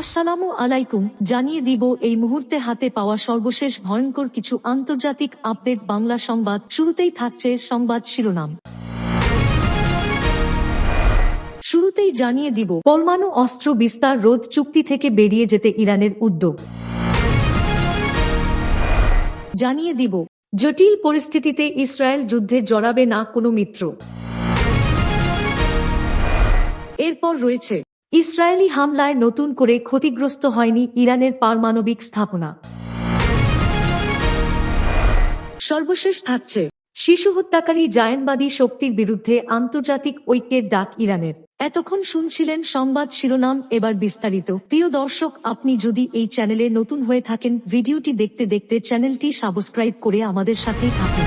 আসসালামু আলাইকুম, জানিয়ে দিব এই মুহূর্তে হাতে পাওয়া সর্বশেষ ভয়ঙ্কর কিছু আন্তর্জাতিক আপডেট বাংলা সংবাদ। শুরুতেই থাকছে সংবাদ শিরোনাম। শুরুতেই জানিয়ে দিব, পরমাণু অস্ত্র বিস্তার রোধ চুক্তি থেকে বেরিয়ে যেতে ইরানের উদ্যোগ। জানিয়ে দিব, জটিল পরিস্থিতিতে ইসরায়েল যুদ্ধে জড়াবে না কোনো মিত্র। এরপর রয়েছে ইসরায়েলি হামলায় নতুন করে ক্ষতিগ্রস্ত হয়নি ইরানের পারমাণবিক স্থাপনা। সর্বশেষ থাকছে। শিশু হত্যাকারী জায়নবাদী শক্তির বিরুদ্ধে আন্তর্জাতিক ঐক্যের ডাক ইরানের। এতক্ষণ শুনছিলেন সংবাদ শিরোনাম এবার বিস্তারিত। প্রিয় দর্শক আপনি যদি এই চ্যানেলে নতুন হয়ে থাকেন ভিডিওটি দেখতে দেখতে চ্যানেলটি সাবস্ক্রাইব করে আমাদের সাথেই থাকুন।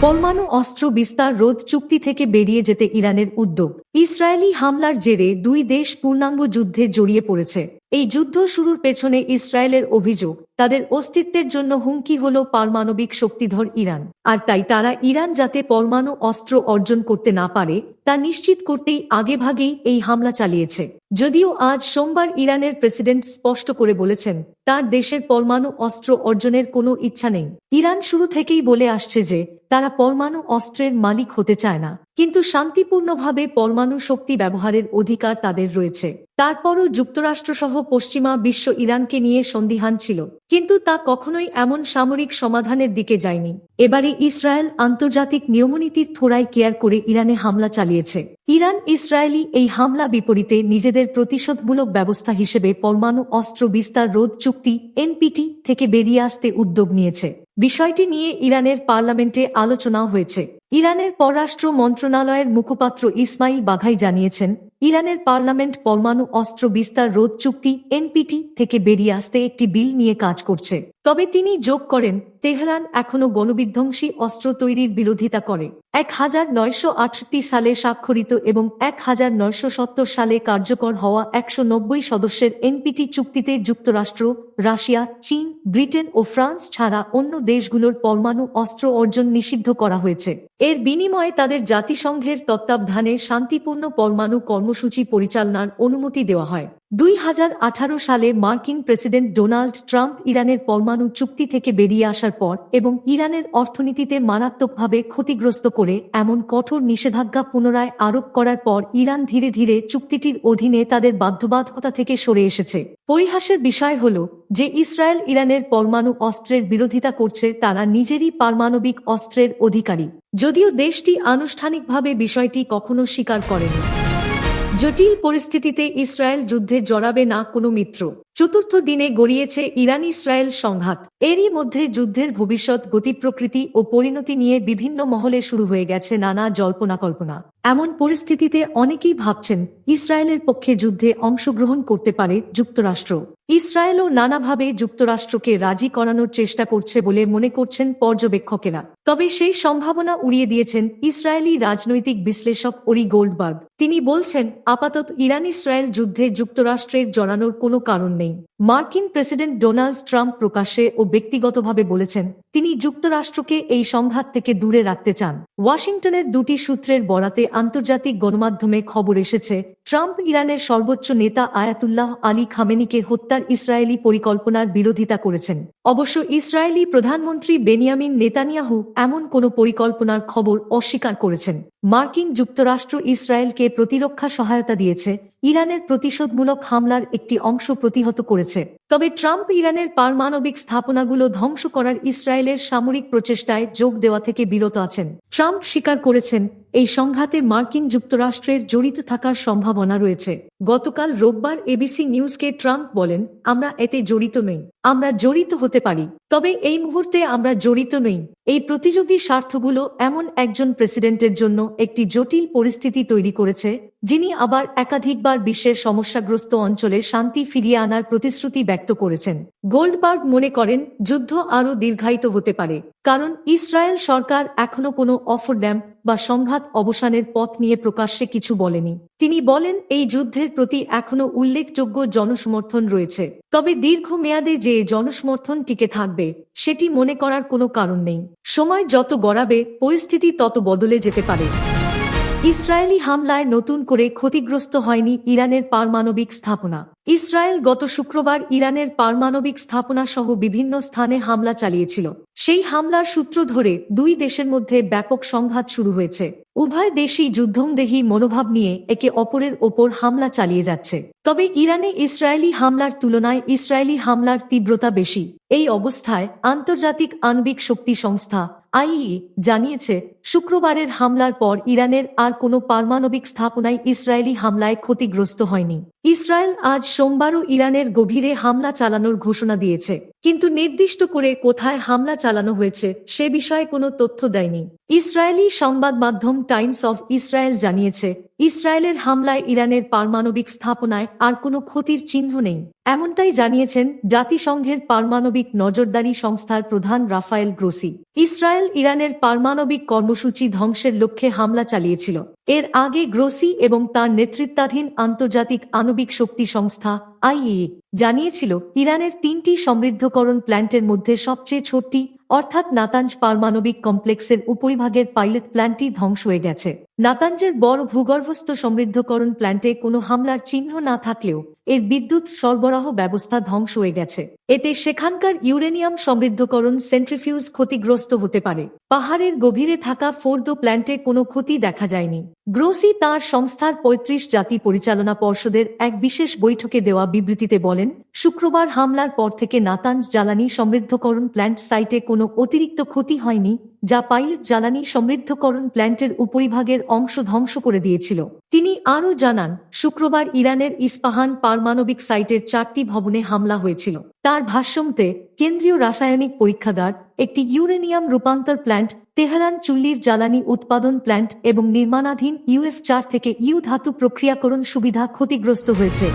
পরমাণু অস্ত্র বিস্তার রোধ চুক্তি থেকে বেরিয়ে যেতে ইরানের উদ্যোগ। ইসরায়েলি হামলার জেরে দুই দেশ পূর্ণাঙ্গ যুদ্ধে জড়িয়ে পড়েছে। এই যুদ্ধ শুরুর পেছনে ইসরায়েলের অভিযোগ, তাদের অস্তিত্বের জন্য হুমকি হল পারমাণবিক শক্তিধর ইরান। আর তাই তারা ইরান যাতে পরমাণু অস্ত্র অর্জন করতে না পারে, তা নিশ্চিত করতেই আগেভাগেই এই হামলা চালিয়েছে। যদিও আজ সোমবার ইরানের প্রেসিডেন্ট স্পষ্ট করে বলেছেন, তার দেশের পরমাণু অস্ত্র অর্জনের কোনো ইচ্ছা নেই। ইরান শুরু থেকেই বলে আসছে যে, তারা পরমাণু অস্ত্রের মালিক হতে চায় না। কিন্তু শান্তিপূর্ণভাবে পরমাণু শক্তি ব্যবহারের অধিকার তাদের রয়েছে। তারপরও যুক্তরাষ্ট্রসহ পশ্চিমা বিশ্ব ইরানকে নিয়ে সন্দিহান ছিল। কিন্তু তা কখনোই এমন সামরিক সমাধানের দিকে যায়নি। এবারে ইসরায়েল আন্তর্জাতিক নিয়মনীতির থোড়ায় কেয়ার করে ইরানে হামলা চালিয়েছে। ইরান ইসরায়েলি এই হামলা বিপরীতে নিজেদের প্রতিশোধমূলক ব্যবস্থা হিসেবে পরমাণু অস্ত্র বিস্তার রোধ চুক্তি, এনপিটি, থেকে বেরিয়ে আসতে উদ্যোগ নিয়েছে। বিষয়টি নিয়ে ইরানের পার্লামেন্টে আলোচনাও হয়েছে। ইরানের পররাষ্ট্র মন্ত্রণালয়ের মুখপাত্র ইসমাইল বাঘাই জানিয়েছেন, ইরানের পার্লামেন্ট পরমাণু অস্ত্র বিস্তার রোধ চুক্তি এনপিটি থেকে বেরিয়ে আসতে একটি বিল নিয়ে কাজ করছে। তবে তিনি যোগ করেন, তেহরান এখনও গণবিধ্বংসী অস্ত্র তৈরির বিরোধিতা করে। এক হাজার নয়শো আটষট্টি সালে স্বাক্ষরিত এবং এক হাজার নয়শো সত্তর সালে কার্যকর হওয়া একশো নব্বই সদস্যের এনপিটি চুক্তিতে যুক্তরাষ্ট্র, রাশিয়া, চীন, ব্রিটেন ও ফ্রান্স ছাড়া অন্য দেশগুলোর পরমাণু অস্ত্র অর্জন নিষিদ্ধ করা হয়েছে। এর বিনিময়ে তাদের জাতিসংঘের তত্ত্বাবধানে শান্তিপূর্ণ পরমাণু কর্মসূচি পরিচালনার অনুমতি দেওয়া হয়। দুই হাজার আঠারো সালে মার্কিন প্রেসিডেন্ট ডোনাল্ড ট্রাম্প ইরানের পরমাণু চুক্তি থেকে বেরিয়ে আসার পর এবং ইরানের অর্থনীতিতে মারাত্মকভাবে ক্ষতিগ্রস্ত করে এমন কঠোর নিষেধাজ্ঞা পুনরায় আরোপ করার পর ইরান ধীরে ধীরে চুক্তিটির অধীনে তাদের বাধ্যবাধকতা থেকে সরে এসেছে। পরিহাসের বিষয় হল যে ইসরায়েল ইরানের পরমাণু অস্ত্রের বিরোধিতা করছে তারা নিজেরই পারমাণবিক অস্ত্রের অধিকারী। যদিও দেশটি আনুষ্ঠানিকভাবে বিষয়টি কখনো স্বীকার করেনি। জটিল পরিস্থিতিতে ইসরায়েল যুদ্ধে জড়াবে না কোনো মিত্র। চতুর্থ দিনে গড়িয়েছে ইরান ইসরায়েল সংঘাত। এরই মধ্যে যুদ্ধের ভবিষ্যৎ গতি প্রকৃতি ও পরিণতি নিয়ে বিভিন্ন মহলে শুরু হয়ে গেছে নানা জল্পনা কল্পনা এমন পরিস্থিতিতে অনেকেই ভাবছেন, ইসরায়েলের পক্ষে যুদ্ধে অংশগ্রহণ করতে পারে যুক্তরাষ্ট্র। ইসরায়েলও নানাভাবে যুক্তরাষ্ট্রকে রাজি করানোর চেষ্টা করছে বলে মনে করছেন পর্যবেক্ষকেরা। তবে সেই সম্ভাবনা উড়িয়ে দিয়েছেন ইসরায়েলি রাজনৈতিক বিশ্লেষক ওরি গোল্ডবার্গ। তিনি বলছেন, আপাতত ইরান ইসরায়েল যুদ্ধে যুক্তরাষ্ট্রের জড়ানোর কোনো কারণ নেই। মার্কিন প্রেসিডেন্ট ডোনাল্ড ট্রাম্প প্রকাশ্যে ও ব্যক্তিগতভাবে বলেছেন, তিনি যুক্তরাষ্ট্রকে এই সংঘাত থেকে দূরে রাখতে চান। ওয়াশিংটনের দুটি সূত্রের বরাতে আন্তর্জাতিক গণমাধ্যমে খবর এসেছে, ট্রাম্প ইরানের সর্বোচ্চ নেতা আয়াতুল্লাহ আলী খামেনিকে হত্যার ইসরায়েলি পরিকল্পনার বিরোধিতা করেছেন। অবশ্য ইসরায়েলি প্রধানমন্ত্রী বেনিয়ামিন নেতানিয়াহু এমন কোনো পরিকল্পনার খবর অস্বীকার করেছেন। মার্কিন যুক্তরাষ্ট্র ইসরায়েলকে প্রতিরক্ষা সহায়তা দিয়েছে, ইরানের প্রতিশোধমূলক হামলার একটি অংশ প্রতিহত করেছে। তবে ট্রাম্প ইরানের পারমাণবিক স্থাপনাগুলো ধ্বংস করার ইসরায়েলের সামরিক প্রচেষ্টায় যোগ দেওয়া থেকে বিরত আছেন। ট্রাম্প স্বীকার করেছেন এই সংঘাতে মার্কিন যুক্তরাষ্ট্রের জড়িত থাকার সম্ভাবনা রয়েছে। গতকাল রোববার এবিসি নিউজকে ট্রাম্প বলেন, আমরা এতে জড়িত নই। আমরা জড়িত হতে পারি। তবে এই মুহূর্তে আমরা জড়িত নই। এই প্রতিযোগী স্বার্থগুলো এমন একজন প্রেসিডেন্টের জন্য একটি জটিল পরিস্থিতি তৈরি করেছে যিনি আবার একাধিকবার বিশ্বের সমস্যাগ্রস্ত অঞ্চলে শান্তি ফিরিয়ে আনার প্রতিশ্রুতি ব্যক্ত করেছেন। গোল্ডবার্গ মনে করেন, যুদ্ধ আরও দীর্ঘায়িত হতে পারে, কারণ ইসরায়েল সরকার এখনও কোনো অফর ড্যাম্প বা সংঘাত অবসানের পথ নিয়ে প্রকাশ্যে কিছু বলেনি। তিনি বলেন, এই যুদ্ধের প্রতি এখনও উল্লেখযোগ্য জনসমর্থন রয়েছে। তবে দীর্ঘমেয়াদে যে জনসমর্থন টিকে থাকবে, সেটি মনে করার কোনো কারণ নেই। সময় যত গড়াবে, পরিস্থিতি তত বদলে যেতে পারে। ইসরায়েলি হামলায় নতুন করে ক্ষতিগ্রস্ত হয়নি ইরানের পারমাণবিক স্থাপনা। ইসরায়েল গত শুক্রবার ইরানের পারমাণবিক স্থাপনা সহ বিভিন্ন স্থানে হামলা চালিয়েছিল। সেই হামলার সূত্র ধরে দুই দেশের মধ্যে ব্যাপক সংঘাত শুরু হয়েছে। উভয় দেশই যুদ্ধংদেহী মনোভাব নিয়ে একে অপরের ওপর হামলা চালিয়ে যাচ্ছে। তবে ইরানে ইসরায়েলি হামলার তুলনায় ইসরায়েলি হামলার তীব্রতা বেশি। এই অবস্থায় আন্তর্জাতিক আণবিক শক্তি সংস্থা আইই জানিয়েছে, শুক্রবারের হামলার পর ইরানের আর কোনো পারমাণবিক স্থাপনায় ইসরায়েলি হামলায় ক্ষতিগ্রস্ত হয়নি। ইসরায়েল আজ সোমবারও ইরানের গভীরে হামলা চালানোর ঘোষণা দিয়েছে। কিন্তু নির্দিষ্ট করে কোথায় হামলা চালানো হয়েছে, সে বিষয়ে কোনো তথ্য দেয়নি। ইসরায়েলি সংবাদ মাধ্যম টাইমস অফ ইসরায়েল জানিয়েছে, ইসরায়েলের হামলায় ইরানের পারমাণবিক স্থাপনায় আর কোনো ক্ষতির চিহ্ন নেই। এমনটাই জানিয়েছেন জাতিসংঘের পারমাণবিক নজরদারি সংস্থার প্রধান রাফায়েল গ্রোসি। ইসরায়েল ইরানের পারমাণবিক কর্মসূচি ধ্বংসের লক্ষ্যে হামলা চালিয়েছিল। এর আগে গ্রোসি এবং তার নেতৃত্বাধীন আন্তর্জাতিক আণবিক শক্তি সংস্থা আইইএ জানিয়েছিল, ইরানের তিনটি সমৃদ্ধকরণ প্ল্যান্টের মধ্যে সবচেয়ে ছোটটি, অর্থাৎ নাতাঞ্জ পারমাণবিক কমপ্লেক্সের উপরিভাগের পাইলট প্ল্যান্টটি ধ্বংস হয়ে গেছে। নাতাঞ্জের বড় ভূগর্ভস্থ সমৃদ্ধকরণ প্ল্যান্টে কোনো হামলার চিহ্ন না থাকলেও এর বিদ্যুৎ সরবরাহ ব্যবস্থা ধ্বংস হয়ে গেছে। এতে সেখানকার ইউরেনিয়াম সমৃদ্ধকরণ সেন্ট্রিফিউজ ক্ষতিগ্রস্ত হতে পারে। পাহাড়ের গভীরে থাকা ফোর্দো প্ল্যান্টে কোনো ক্ষতি দেখা যায়নি। গ্রোসি তার সংস্থার পঁয়ত্রিশ জাতি পরিচালনা পর্ষদের এক বিশেষ বৈঠকে দেওয়া বিবৃতিতে বলেন, শুক্রবার হামলার পর থেকে নাতাঞ্জ জ্বালানি সমৃদ্ধকরণ প্ল্যান্ট সাইটে কোনো অতিরিক্ত ক্ষতি হয়নি, যা পাইলট জ্বালানি সমৃদ্ধকরণ প্ল্যান্টের উপরিভাগের অংশ ধ্বংস করে দিয়েছিল। তিনি আরও জানান, শুক্রবার ইরানের ইস্পাহান পারমাণবিক সাইটের চারটি ভবনে হামলা হয়েছিল। তার ভাষ্যমতে, কেন্দ্রীয় রাসায়নিক পরীক্ষাগার, একটি ইউরেনিয়াম রূপান্তর প্ল্যান্ট, তেহরান চুল্লির জ্বালানি উৎপাদন প্ল্যান্ট এবং নির্মাণাধীন ইউএফ চার থেকে ইউ ধাতু প্রক্রিয়াকরণ সুবিধা ক্ষতিগ্রস্ত হয়েছে।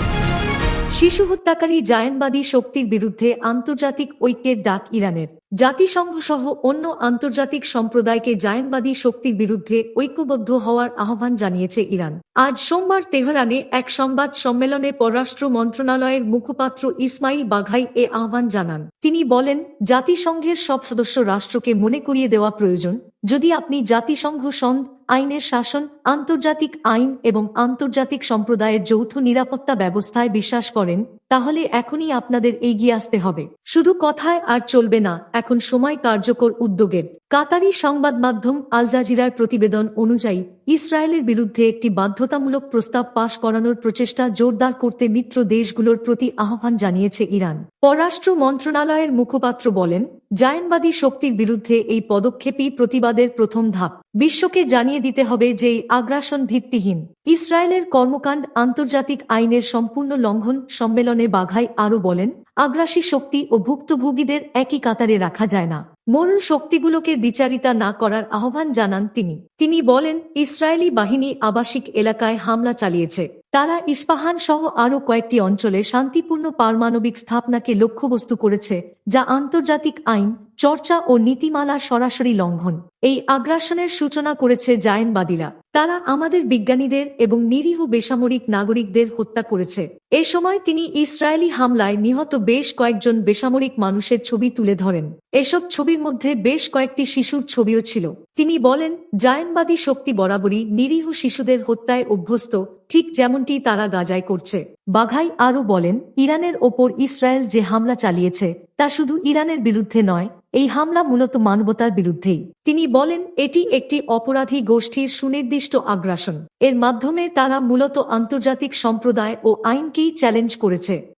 শিশু হত্যাকারী জায়নবাদী শক্তির বিরুদ্ধে আন্তর্জাতিক ঐক্যের ডাক ইরানের। জাতিসংঘ সহ অন্য আন্তর্জাতিক সম্প্রদায়কে জায়নবাদী শক্তির বিরুদ্ধে ঐক্যবদ্ধ হওয়ার আহ্বান জানিয়েছে ইরান। আজ সোমবার তেহরানে এক সংবাদ সম্মেলনে পররাষ্ট্র মন্ত্রণালয়ের মুখপাত্র ইসমাইল বাঘাই এ আহ্বান জানান। তিনি বলেন, জাতিসংঘের সব সদস্য রাষ্ট্রকে মনে করিয়ে দেওয়া প্রয়োজন। যদি আপনি জাতিসংঘ সন্ধ আইনের শাসন, আন্তর্জাতিক আইন এবং আন্তর্জাতিক সম্প্রদায়ের যৌথ নিরাপত্তা ব্যবস্থায় বিশ্বাস করেন, তাহলে এখনই আপনাদের এগিয়ে আসতে হবে। শুধু কথায় আর চলবে না, এখন সময় কার্যকর উদ্যোগের। কাতারি সংবাদ মাধ্যম আল জাজিরার প্রতিবেদন অনুযায়ী ইসরায়েলের বিরুদ্ধে একটি বাধ্যতামূলক প্রস্তাব পাশ করানোর প্রচেষ্টা জোরদার করতে মিত্র দেশগুলোর প্রতি আহ্বান জানিয়েছে ইরান। পররাষ্ট্র মন্ত্রণালয়ের মুখপাত্র বলেন, জায়নবাদী শক্তির বিরুদ্ধে এই পদক্ষেপই প্রতিবাদের প্রথম ধাপ। বিশ্বকে জানিয়ে দিতে হবে যে আগ্রাসন ভিত্তিহীন। ইসরায়েলের কর্মকাণ্ড আন্তর্জাতিক আইনের সম্পূর্ণ লঙ্ঘন সম্মেলনে বাঘাই আরও বলেন, আগ্রাসী শক্তি ও ভুক্তভোগীদের একই কাতারে রাখা যায় না। মূল শক্তিগুলোকে দ্বিচারিতা না করার আহ্বান জানান তিনি। তিনি বলেন, ইসরায়েলি বাহিনী আবাসিক এলাকায় হামলা চালিয়েছে। তারা ইস্পাহান সহ আরও কয়েকটি অঞ্চলে শান্তিপূর্ণ পারমাণবিক স্থাপনাকে লক্ষ্যবস্তু করেছে, যা আন্তর্জাতিক আইন চর্চা ও নীতিমালার সরাসরি লঙ্ঘন। এই আগ্রাসনের সূচনা করেছে জায়নবাদীরা। তারা আমাদের বিজ্ঞানীদের এবং নিরীহ বেসামরিক নাগরিকদের হত্যা করেছে। এ সময় তিনি ইসরায়েলি হামলায় নিহত বেশ কয়েকজন বেসামরিক মানুষের ছবি তুলে ধরেন। এসব ছবির মধ্যে বেশ কয়েকটি শিশুর ছবিও ছিল। তিনি বলেন, জায়নবাদী শক্তি বরাবরই নিরীহ শিশুদের হত্যায় অভ্যস্ত, ঠিক যেমনটি তারা গাজায় করছে। বাঘাই আরও বলেন, ইরানের ওপর ইসরায়েল যে হামলা চালিয়েছে, তা শুধু ইরানের বিরুদ্ধে নয় এই হামলা মূলত মানবতার বিরুদ্ধেই। তিনি বলেন, এটি একটি অপরাধী গোষ্ঠীর সুনির্দিষ্ট আগ্রাসন। এর মাধ্যমে তারা মূলত আন্তর্জাতিক সম্প্রদায় ও আইনকেই চ্যালেঞ্জ করেছে।